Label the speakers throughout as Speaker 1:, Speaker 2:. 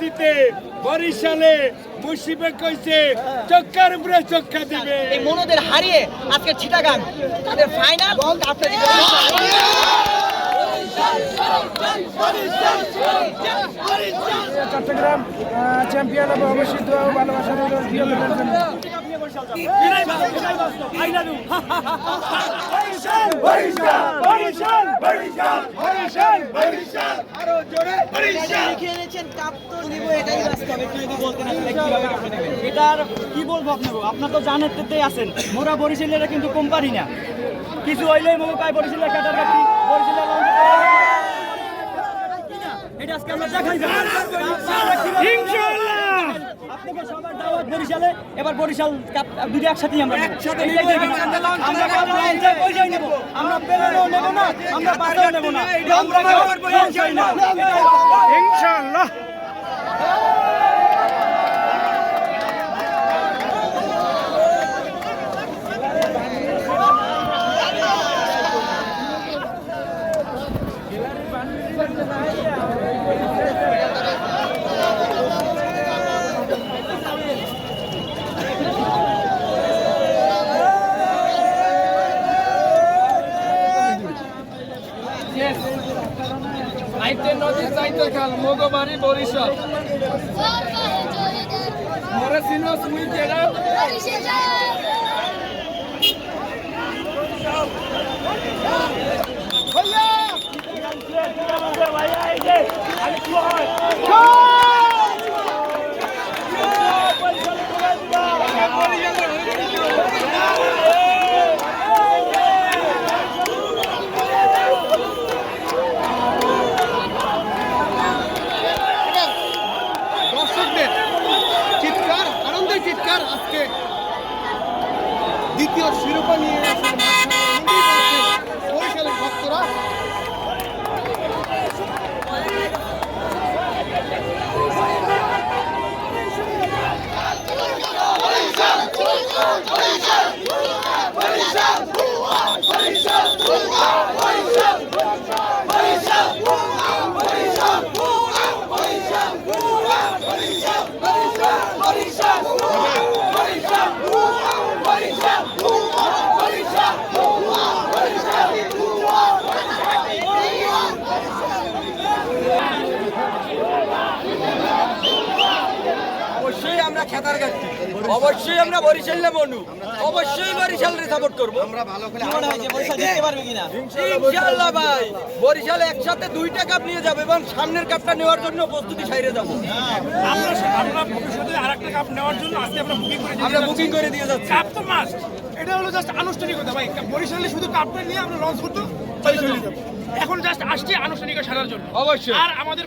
Speaker 1: উপস্থিতিতে বরিশালে মুসিবে কইছে চক্কার উপরে চক্কা দিবে।
Speaker 2: এই মনোদের হারিয়ে আজকে চিটাগাং তাদের ফাইনাল আপনার
Speaker 3: চট্টগ্রাম চ্যাম্পিয়ন হবে অবশ্যই দোয়া ভালোবাসা
Speaker 4: এটার কি বলব আপনাকে আপনার তো তেতেই আছেন মোরা বরিশালের কিন্তু কোম্পানি না কিছু হইলেই মোকে পায় বরিশালের এটা আজকে আমরা দেখাই আপনাকে সবার দাওয়াত বরিশালে এবার বরিশাল কাপ দুটো একসাথে আমরা একসাথে আমরা পয়সাই নেব। আমরা বেরোলেও নেব না আমরা পাতাও নেব। না।
Speaker 3: ইনশাআল্লাহ।
Speaker 1: আইতে নদী যাইতে খাল মগবাড়ি বরিশাল। মরে সিনস মুই কেডা?
Speaker 5: দর্শকদের দ্বিতীয় শিরোপা নিয়ে বরিশালের ভক্তরা
Speaker 1: খেতার অবশ্যই আমরা বরিশাল বনু। অবশ্যই বরিশালকে সাপোর্ট করব।
Speaker 5: আমরা ভালো খেলে
Speaker 2: মনে হয় যে বরিশাল জিততে পারবে কিনা?
Speaker 1: ইনশাআল্লাহ ভাই বরিশাল একসাথে দুইটা কাপ নিয়ে যাবে এবং সামনের কাপটা নেওয়ার জন্য প্রস্তুতি সাইরে যাব।
Speaker 3: আমরা আমরা ভবিষ্যতে আরেকটা কাপ নেওয়ার জন্য আজকে আমরা বুকিং করে
Speaker 1: আমরা বুকিং করে দিয়ে যাচ্ছি।
Speaker 3: কাপ তো মাস্ট এটা হলো জাস্ট আনুষ্ঠানিকতা ভাই। বরিশালে শুধু কাপটা নিয়ে আমরা লঞ্চ করতে চলে চলে যাব। এখন জাস্ট আসছে আনুষ্ঠানিকতা সারার জন্য।
Speaker 1: অবশ্যই।
Speaker 3: আর আমাদের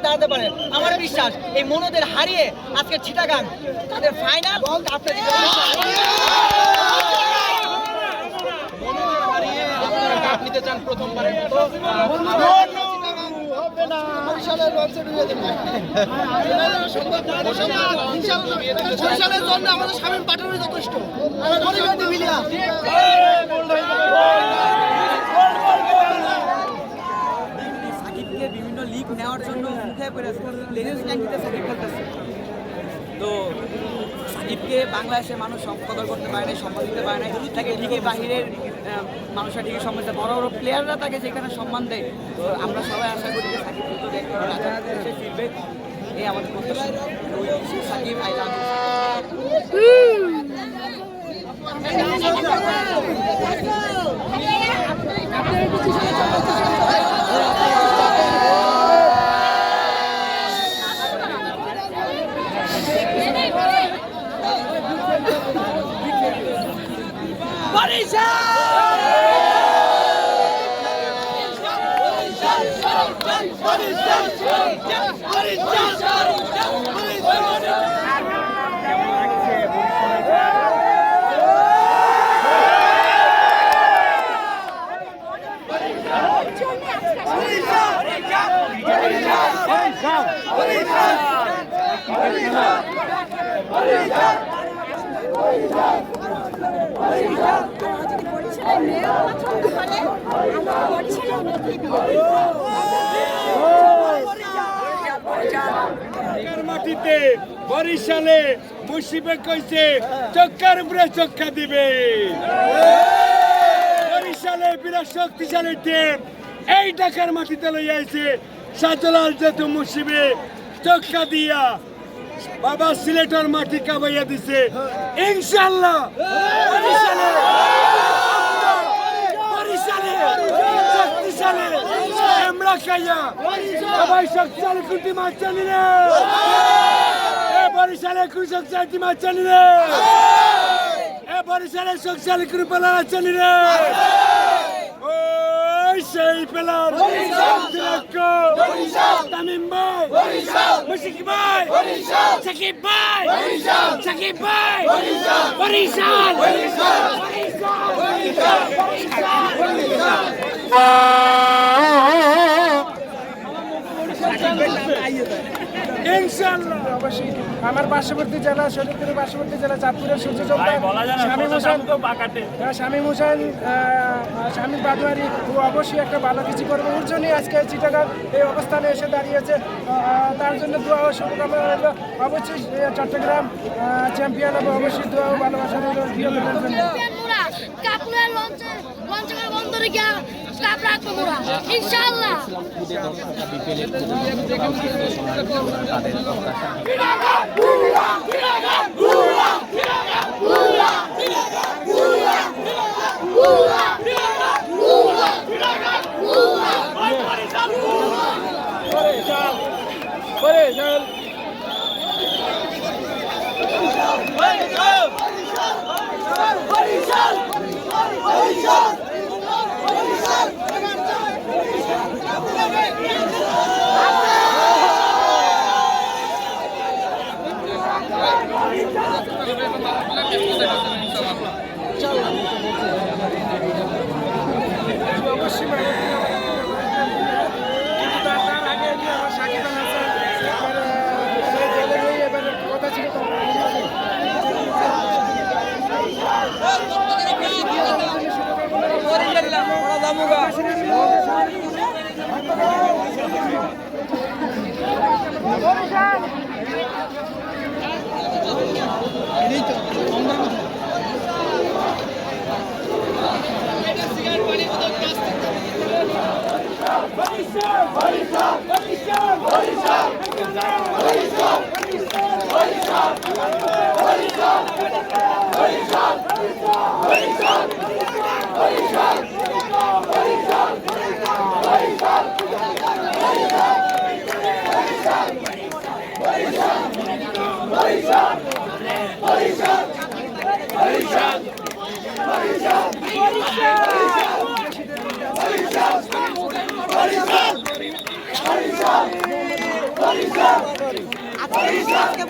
Speaker 2: টামকাট দাঁড়াতে পারে। আমার বিশ্বাস, এই মনোদের হারিয়ে আজকে চিটাগাং তাদের ফাইনাল
Speaker 5: নিতে চান জন্য আমাদের স্বামীর পাঠানো যথেষ্ট
Speaker 4: তো সাকিব সাকিবকে বাংলাদেশের মানুষ সম- কদর করতে পারে না সম্মান দিতে পারে না তাকে ঠিকই বাহিরের মানুষরা ঠিকই সম্মান দেয় বড় বড় প্লেয়াররা তাকে যেখানে সম্মান দেয় তো আমরা সবাই আশা করি যে সাকিব কিন্তু দেখতে ফিরবে। এই আমাদের প্রত্যাশা। সাকিব আই লাভ
Speaker 6: চক্কার মাটিতে বরিশালে মুসিবে কইছে, চক্কার উপরে চক্কা দিবে। বরিশালে বিরাট শক্তিশালী টিম এই ঢাকার মাটিতে লই আইছে সাজলাল যেত মুসিবে চক্কা দিয়া বাবা সিলেটের মাটি কাবাইয়া দিছে। ইনশাল্লাহ আমরা খাইয়া সবাই শক্তিশালী কুটি মাছ জানি এ বরিশালে শক্তিশালী মাছ জানি রে। এ বরিশালে শক্তিশালী কুটি পেলা জানি রে। সেই পেলার। তামিম ভাই। মুশিক ভাই। সাকিব ভাই। সাকিব ভাই। বরিশাল।
Speaker 1: অবশ্যই। আমার পার্শ্ববর্তী জেলা শরীরপুরের পার্শ্ববর্তী জেলা চাঁদপুরের সূর্য শামীম হোসেন হ্যাঁ, শামীম হোসেন শামীম বাদুয়ারি ও অবশ্যই একটা ভালো কিছু করবে। ওর জন্যই আজকে চিটাগাং এই অবস্থানে এসে দাঁড়িয়েছে। তার জন্য দোয়া ও শুভকামনা রইল। অবশ্যই চট্টগ্রাম চ্যাম্পিয়ন হবে। অবশ্যই দোয়া ও ভালোবাসা রইল। জন্য
Speaker 7: কাপড়ের লঞ্চে লঞ্চে করে বন্দরে গিয়া কাপ রাখব ইনশাআল্লাহ।
Speaker 1: অবশ্যই Holy Shot! Holy Shot!
Speaker 4: আজকে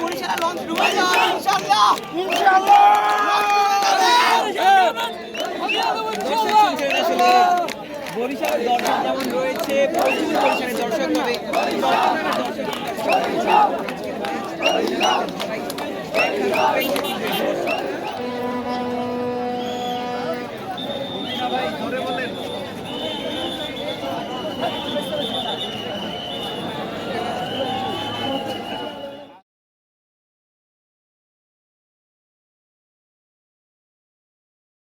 Speaker 4: বরিশালের দর্শক যেমন রয়েছে প্রচুর বরিশালের দর্শক হবে দর্শক